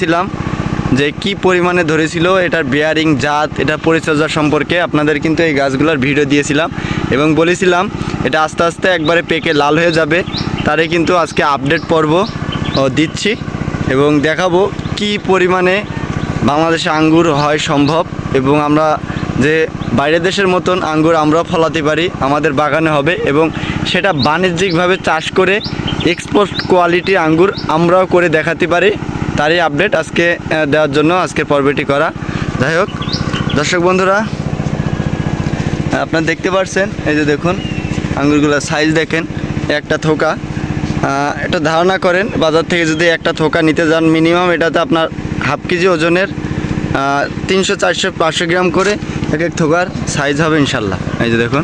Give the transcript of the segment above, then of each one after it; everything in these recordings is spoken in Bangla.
ছিলাম যে কি পরিমাণে ধরেছিল, এটার বেয়ারিং জাত, এটা পরিচর্যা সম্পর্কে আপনাদের কিন্তু এই গাছগুলোর ভিডিও দিয়েছিলাম এবং বলেছিলাম এটা আস্তে আস্তে একবারে পেকে লাল হয়ে যাবে। তারে কিন্তু আজকে আপডেট পর্ব দিচ্ছি এবং দেখাবো কি পরিমাণে বাংলাদেশে আঙ্গুর হয় সম্ভব এবং আমরা যে বাইরের দেশের মতন আঙ্গুর আমরাও ফলাতে পারি, আমাদের বাগানে হবে এবং সেটা বাণিজ্যিকভাবে চাষ করে এক্সপোর্ট কোয়ালিটি আঙ্গুর আমরাও করে দেখাতে পারি। তারই আপডেট আজকে দেওয়ার জন্য আজকের পর্বটি করা। যাই হোক, দর্শক বন্ধুরা, আপনারা দেখতে পাচ্ছেন এই যে দেখুন, আঙ্গুরগুলোর সাইজ দেখেন, একটা থোকা। এটা ধারণা করেন, বাজার থেকে যদি একটা থোকা নিতে যান মিনিমাম এটাতে আপনার হাফ কেজি ওজনের তিনশো, চারশো, পাঁচশো গ্রাম করে এক এক থোকার সাইজ হবে ইনশাল্লাহ। এই যে দেখুন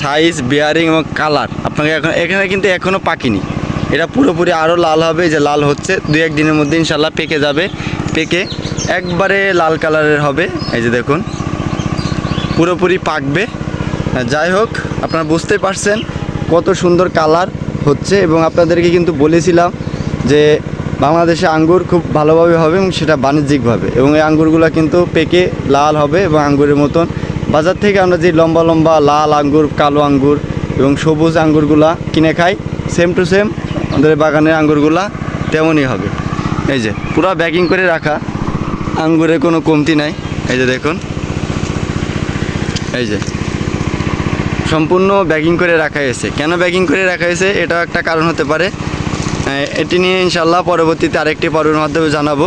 সাইজ বিয়ারিং এবং কালার আপনাকে এখন, এখানে কিন্তু এখনও পাকিনি। এটা পুরোপুরি আরও লাল হবে যে লাল হচ্ছে। দু এক দিনের মধ্যে ইনশাল্লাহ পেকে যাবে। পেকে একবারে লাল কালারের হবে, এই যে দেখুন। পুরোপুরি পাকবে। যাই হোক, আপনারা বুঝতে পারছেন কত সুন্দর কালার হচ্ছে এবং আপনাদেরকে কিন্তু বলেছিলাম যে বাংলাদেশে আঙ্গুর খুব ভালোভাবে হবে এবং সেটা বাণিজ্যিকভাবে। এবং এই আঙ্গুরগুলো কিন্তু পেকে লাল হবে এবং আঙ্গুরের মতন। বাজার থেকে আমরা যে লম্বা লম্বা লাল আঙ্গুর, কালো আঙ্গুর এবং সবুজ আঙ্গুরগুলা কিনে খাই সেম টু সেম আমাদের বাগানের আঙ্গুরগুলা তেমনই হবে। এই যে, পুরো ব্যাকিং করে রাখা, আঙ্গুরের কোনো কমতি নাই। এই যে দেখুন। এই যে, সম্পূর্ণ ব্যাগিং করে রাখা হয়েছে। কেন ব্যাগিং করে রাখা হয়েছে? এটাও একটা কারণ হতে পারে। এটি নিয়ে ইনশাল্লাহ পরবর্তীতে আরেকটি পর্বের মাধ্যমে জানাব।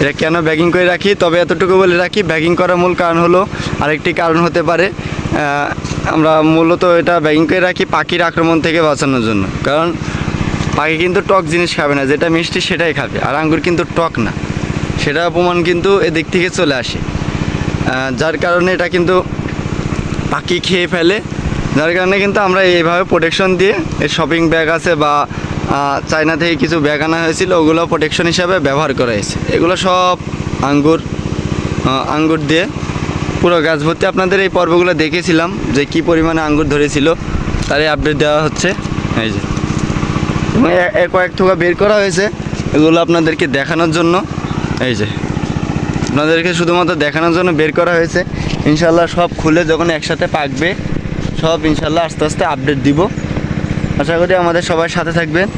এটা কেন ব্যাগিং করে রাখি? তবে এতটুকু বলে রাখি ব্যাগিং করার মূল কারণ হলো আরেকটি কারণ হতে পারে। আমরা মূলত এটা ব্যাগিং করে রাখি পাখির আক্রমণ থেকে বাঁচানোর জন্য। কারণ পাখি কিন্তু টক জিনিস খাবে না, যেটা মিষ্টি সেটাই খাবে। আর আঙ্গুর কিন্তু টক না। সেটা অপমান কিন্তু এদিক থেকে চলে আসে। যার কারণে এটা কিন্তু পাখি খেয়ে ফেলে। যার কারণে কিন্তু আমরা এইভাবে প্রোটেকশন দিয়ে এই শপিং ব্যাগ আছে বা চায়না থেকে কিছু ব্যাগ আনা হয়েছিল, ওগুলো প্রোটেকশন হিসাবে ব্যবহার করা হয়েছে। এগুলো সব আঙ্গুর আঙ্গুর দিয়ে পুরো গাছ ভর্তি। আপনাদের এই পর্বগুলো দেখেছিলাম যে কি পরিমাণে আঙ্গুর ধরেছিল। তারই আপডেট দেওয়া হচ্ছে। এই যে। কয়েক থোকা বের করা হয়েছে। এগুলো আপনাদেরকে দেখানোর জন্য। এই যে। আপনাদেরকে শুধুমাত্র দেখানোর জন্য বের করা হয়েছে। ইনশাল্লাহ সব খুলে যখন একসাথে পাকবে, সব ইনশাল্লাহ আস্তে আস্তে আপডেট দিব। আশা করি আমাদের সবার সাথে থাকবেন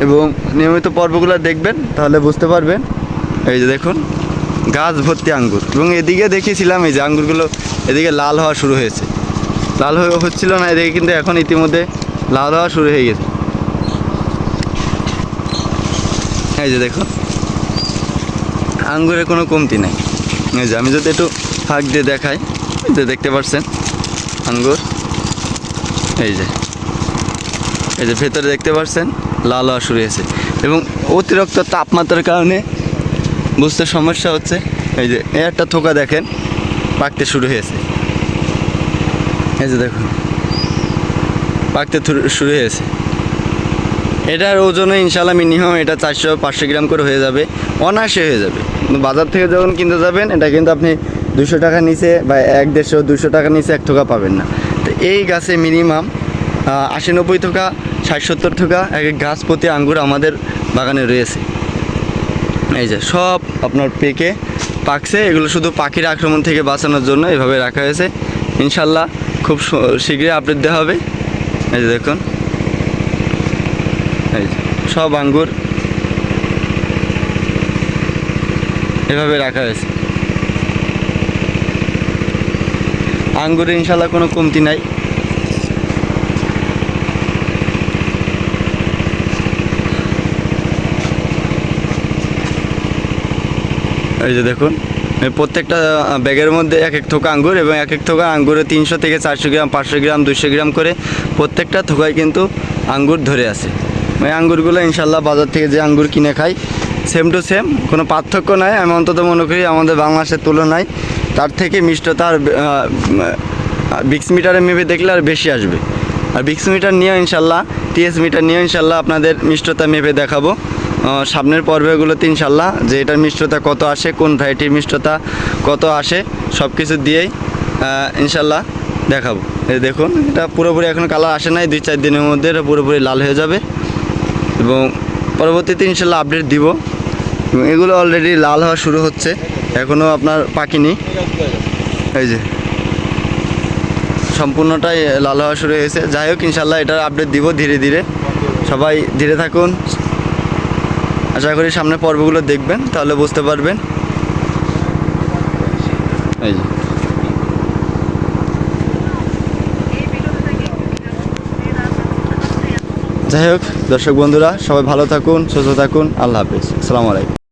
এবং নিয়মিত পর্বগুলো দেখবেন, তাহলে বুঝতে পারবেন। এই যে দেখুন, গাছ ভর্তি আঙ্গুর। এবং এদিকে দেখিয়েছিলাম, এই যে আঙ্গুরগুলো এদিকে লাল হওয়া শুরু হয়েছে। লাল হয়ে হচ্ছিল না, এদিকে কিন্তু এখন ইতিমধ্যে লাল হওয়া শুরু হয়ে গেছে। এই যে দেখুন আঙ্গুরের কোনো কমতি নাই। এই যে আমি যদি একটু ফাঁক দিয়ে দেখাই যে দেখতে পাচ্ছেন আঙ্গুর। এই যে। এই যে ভেতরে দেখতে পাচ্ছেন লাল হওয়া শুরু হয়েছে। এবং অতিরিক্ত তাপমাত্রার কারণে বুঝতে সমস্যা হচ্ছে। এই যে এই একটা থোকা দেখেন, পাকতে শুরু হয়েছে। এই যে দেখুন, পাকতে শুরু হয়েছে। এটার ওজনে ইনশাল্লাহ মিনিমাম এটা চারশো পাঁচশো গ্রাম করে হয়ে যাবে। অনায়াসে হয়ে যাবে। বাজার থেকে যখন কিনতে যাবেন, এটা কিন্তু আপনি দুশো টাকা নিচে বা এক দেড়শো, দুশো টাকা নিচে এক টাকা পাবেন না। তো এই গাছে মিনিমাম আশি নব্বই টাকা ষাট সত্তর টাকা এক এক গাছ প্রতি আঙ্গুর আমাদের বাগানে রয়েছে। এই যে সব আপনার পেকে পাকছে, এগুলো শুধু পাখির আক্রমণ থেকে বাঁচানোর জন্য এভাবে রাখা হয়েছে। ইনশাল্লাহ খুব শীঘ্রই আপডেট দেওয়া হবে। এই যে দেখুন। এই সব আঙ্গুর এভাবে রাখা হয়েছে। আঙ্গুরে ইনশাল্লাহ কোনো কমতি নাই। এই যে দেখুন প্রত্যেকটা ব্যাগের মধ্যে এক এক থোকা আঙ্গুর এবং এক এক থোকা আঙ্গুরে তিনশো থেকে চারশো গ্রাম, পাঁচশো গ্রাম দুশো গ্রাম করে প্রত্যেকটা থোকায় কিন্তু আঙ্গুর ধরে আছে। ওই আঙ্গুরগুলো ইনশাল্লাহ বাজার থেকে যে আঙ্গুর কিনে খাই সেম টু সেম কোনো পার্থক্য নাই। আমি অন্তত মনে করি আমাদের বাংলাদেশের তুলনায় তার থেকে মিষ্টতা আর বিক্স মিটারে মেপে দেখলে আর বেশি আসবে। আর বিক্স মিটার নিয়েও ইনশাল্লাহ টিএস মিটার নিয়েও ইনশাল্লাহ আপনাদের মিষ্টতা মেপে দেখাবো। সামনের পর্বগুলোতে ইনশাল্লাহ যে এটার মিষ্টতা কত আসে, কোন ভ্যারাইটির মিষ্টতা কত আসে সব কিছু দিয়েই ইনশাল্লাহ দেখাবো। দেখুন, এটা পুরোপুরি এখন কালার আসে নাই, দুই চার দিনের মধ্যে এটা পুরোপুরি লাল হয়ে যাবে। এবং পরবর্তীতে ইনশাল্লাহ আপডেট দিব। এবং এগুলো অলরেডি লাল হওয়া শুরু হচ্ছে। এখনও আপনার পাকিনি এই যে। সম্পূর্ণটাই লাল হওয়া শুরু হয়েছে। যাই হোক, ইনশাল্লাহ এটার আপডেট দিব ধীরে ধীরে। সবাই ধীরে থাকুন। আশা করি সামনে পর্বগুলো দেখবেন, তাহলে বুঝতে পারবেন। এই যাই হোক দর্শক বন্ধুরা সবাই ভালো থাকুন সুস্থ থাকুন আল্লাহ হাফিজ। আসসালামু আলাইকুম।